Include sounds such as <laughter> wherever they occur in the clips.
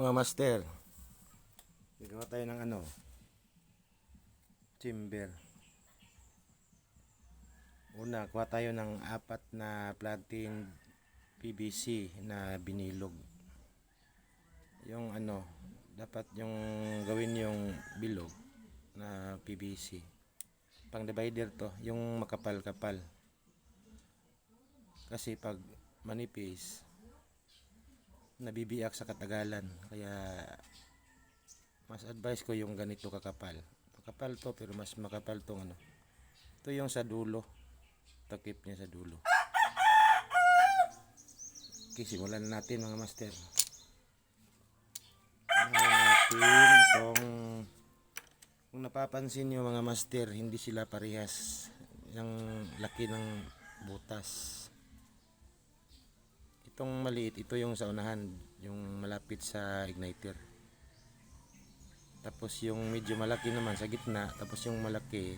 Mga master. Gagawa tayo ng ano. Timber. Una, kuha tayo ng apat na planting PVC na binilog. Yung ano, dapat yung gawin yung bilog na PVC. Pang divider to, yung makapal-kapal. Kasi pag manipis, nabibiyak sa katagalan. Kaya mas advice ko yung ganito kakapal. Makapal to pero mas makapal tong ano. Ito yung sa dulo. Takip niya sa dulo. Okay, simulan na natin mga master. Simulan natin itong kung napapansin nyo mga master, hindi sila parehas. Yung laki ng butas. Itong maliit, ito yung sa unahan, yung malapit sa igniter. Tapos yung medyo malaki naman sa gitna, tapos yung malaki,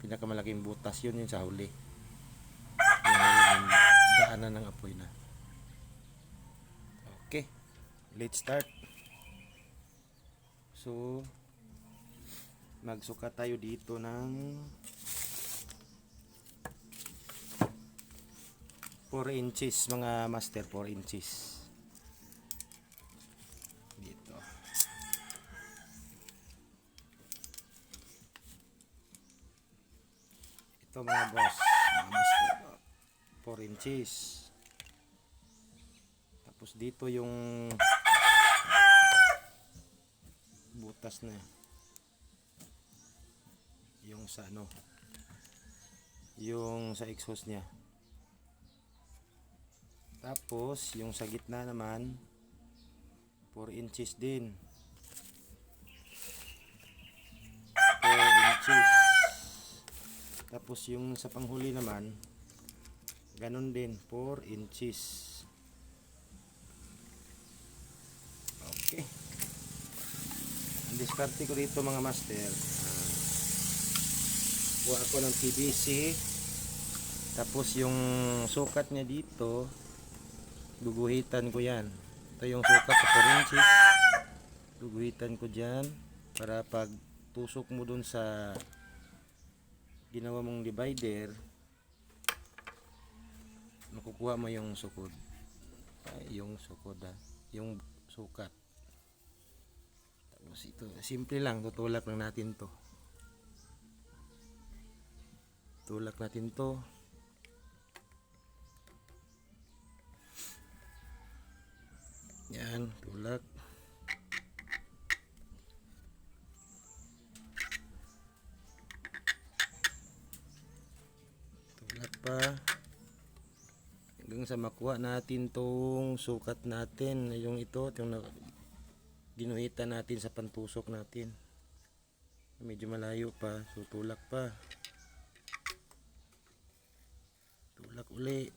pinakamalaking butas, yun yung sa huli. Yung daanan ng apoy na. Okay, let's start. So, magsuka tayo dito ng 4 inches mga master 4 inches. Dito. Ito mga boss mga master 4 inches. Tapos dito yung butas na yung sa ano yung sa exhaust niya tapos, yung sa gitna naman, 4 inches din. 4 inches. Tapos, yung sa panghuli naman, ganun din, 4 inches. Okay. Ang diskarte ko dito mga master, ah, kuha ako ng PVC, tapos yung sukat niya dito, guguhitan ko yan. Ito yung sukat sa 4 inches. Guguhitan ko dyan para pag tusok mo dun sa ginawa mong divider, makukuha mo yung sukod. Ay, yung sukod ah. Yung sukat. Tapos ito, simple lang, tutulak lang natin to. Tulak natin to. Yan, tulak. Tulak pa. Hanggang sa makuha natin tong sukat natin. Yung ito, yung na, ginuhitan natin sa pantusok natin. Medyo malayo pa. So, tulak pa. Tulak uli.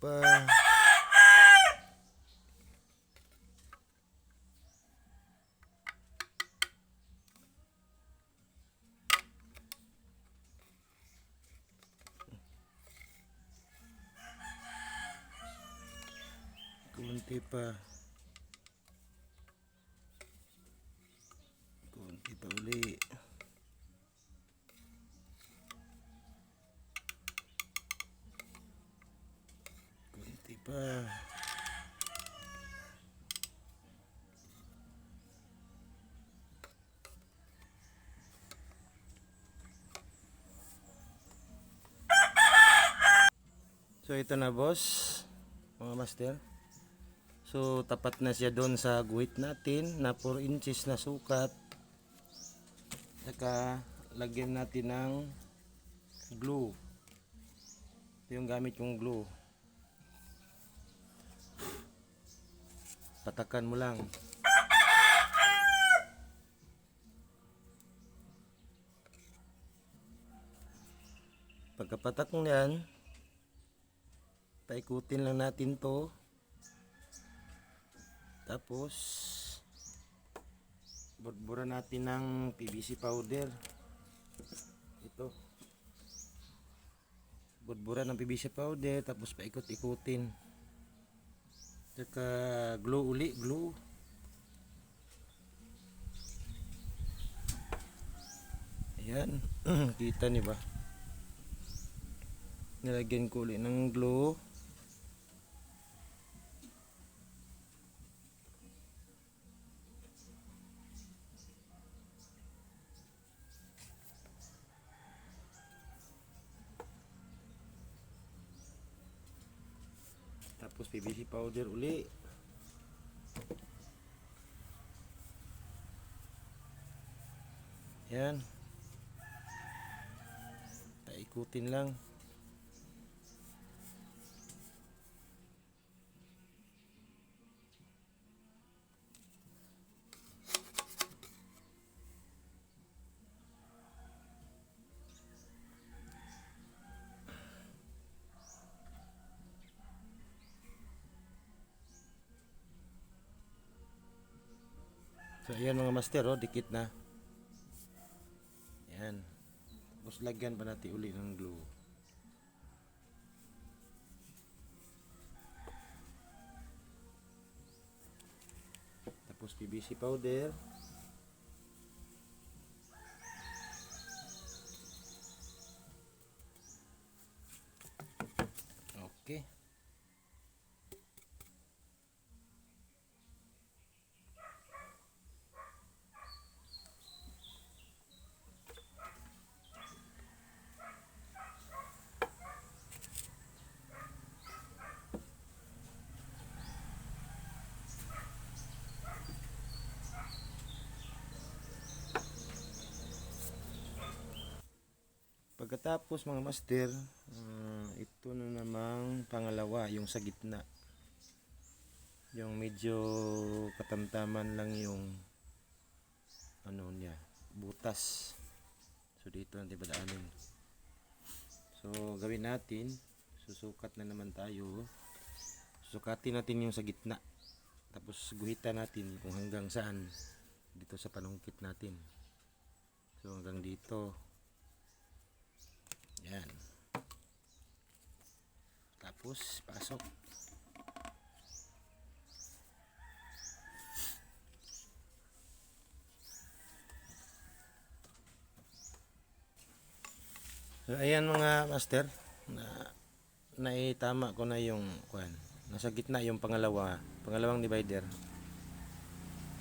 Tulak pa. Kunti pa. Kunti pa uli. <sighs> So ito na boss, mga master. So tapat na siya doon sa guhit natin na 4 inches na sukat. Saka lagyan natin ng glue. Ito yung gamit yung glue. Patakan mo lang. Pagkapatak mo yan, paikutin lang natin to. Tapos, budbura natin ng PVC powder. Ito. budburan ng PVC powder tapos paikot-ikutin saka glue uli glue. Ayan <clears throat> kita niyo ba? Nilagyan ko uli ng glue Tapos PVC powder uli. Yan. Taikutin lang. So ayan mga master oh, dikit na. Ayan. Tapos lagyan pa natin uli ng glue. Tapos PVC powder. Okay. Pagkatapos mga master, ah, ito na namang pangalawa, yung sa gitna. Yung medyo katamtaman lang yung ano niya, butas. So dito natin padaanin. So gawin natin, susukat na naman tayo. Susukatin natin yung sa gitna. Tapos guhitan natin kung hanggang saan dito sa panungkit natin. So hanggang dito. Yan. Tapos, pasok. So, ayan mga master. Na, naitama ko na yung kwan. Nasa gitna yung pangalawa. Pangalawang divider.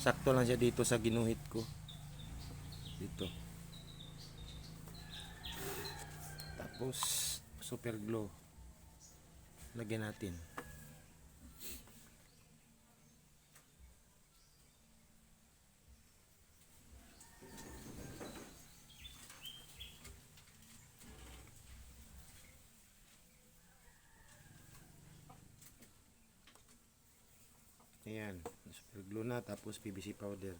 Sakto lang siya dito sa ginuhit ko. Dito. Tapos, super glue. Lagyan natin. Ayan, super glue na tapos PVC powder.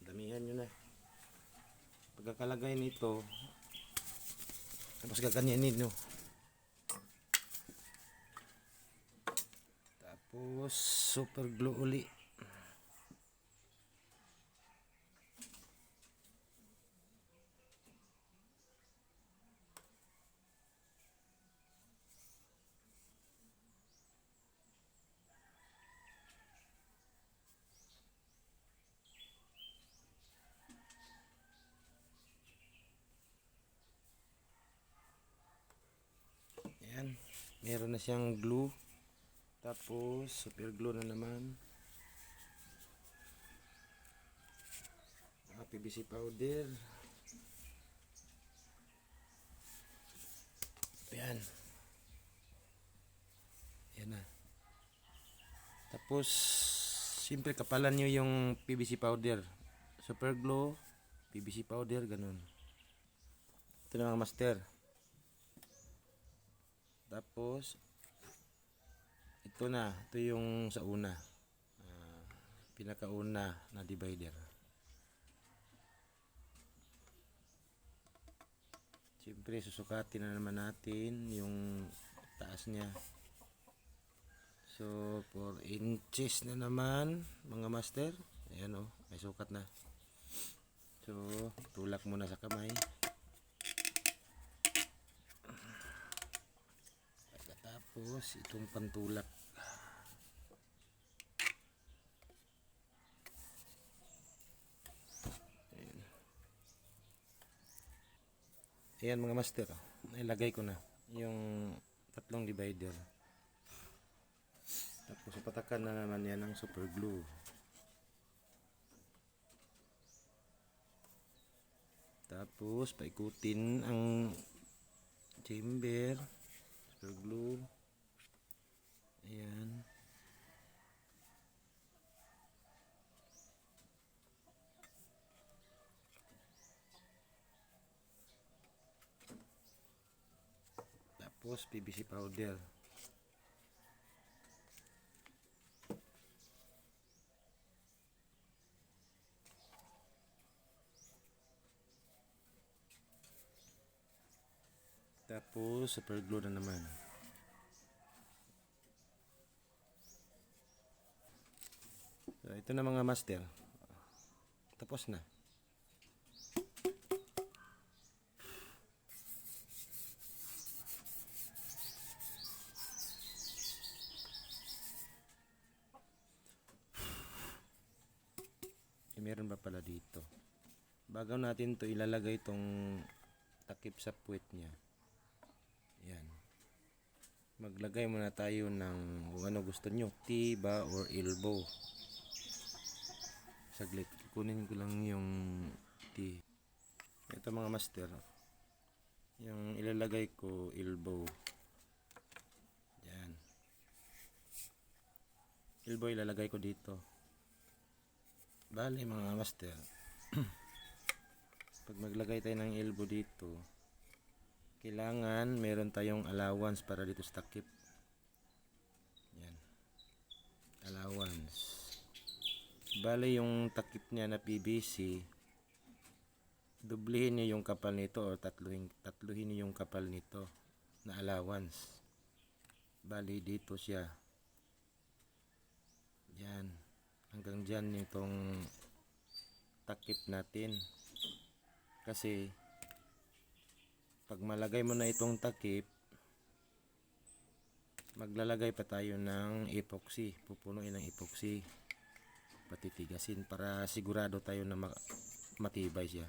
Damihan nyo na. Pagkakalagay nito, tapos gaganyanin nyo. Tapos super glue uli. Ayan. Meron na siyang glue. Tapos, super glue na naman. Ah, PVC powder. Ayan. Ayan na. Tapos, siyempre kapalan nyo yung PVC powder. Super glue, PVC powder, ganun. Ito na mga master. Tapos, ito na. Ito yung sa una. Ah, pinakauna na divider. Siyempre, susukatin na naman natin yung taas niya. So, 4 inches na naman, mga master. Ayan o, may sukat na. So, tulak muna sa kamay. Tapos itong pantulak. Ayan. Ayan mga master. Nailagay ko na yung tatlong divider. Tapos patakan na naman yan ng super glue. Tapos paikutin ang chamber, super glue. Ayan. Tapos PVC powder. Tapos super glue na naman. So, ito na mga master. Tapos na. Meron ba pala dito? Bago natin to ilalagay itong takip sa puwet niya. Yan. Maglagay muna tayo ng kung ano gusto nyo. T ba or elbow. Saglit. Kunin ko lang yung T. Ito mga master. Yung ilalagay ko elbow. Yan. Elbow ilalagay ko dito. Bali mga master. <clears throat> Pag maglagay tayo ng elbow dito, kailangan meron tayong allowance para dito sa takip. Yan. Allowance. Bale yung takip niya na PVC, dublihin niyo yung kapal nito o tatluhin, tatluhin niyo yung kapal nito na allowance. Bali dito siya. Yan. Hanggang dyan itong takip natin. Kasi pag malagay mo na itong takip, maglalagay pa tayo ng epoxy. Pupunuin ng epoxy. Patitigasin para sigurado tayo na ma- matibay siya.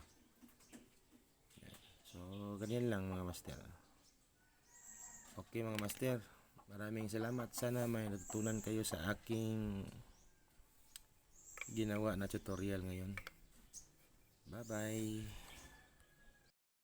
So, ganyan lang mga master. Okay mga master. Maraming salamat. Sana may natutunan kayo sa aking ginawa na tutorial ngayon. Bye-bye.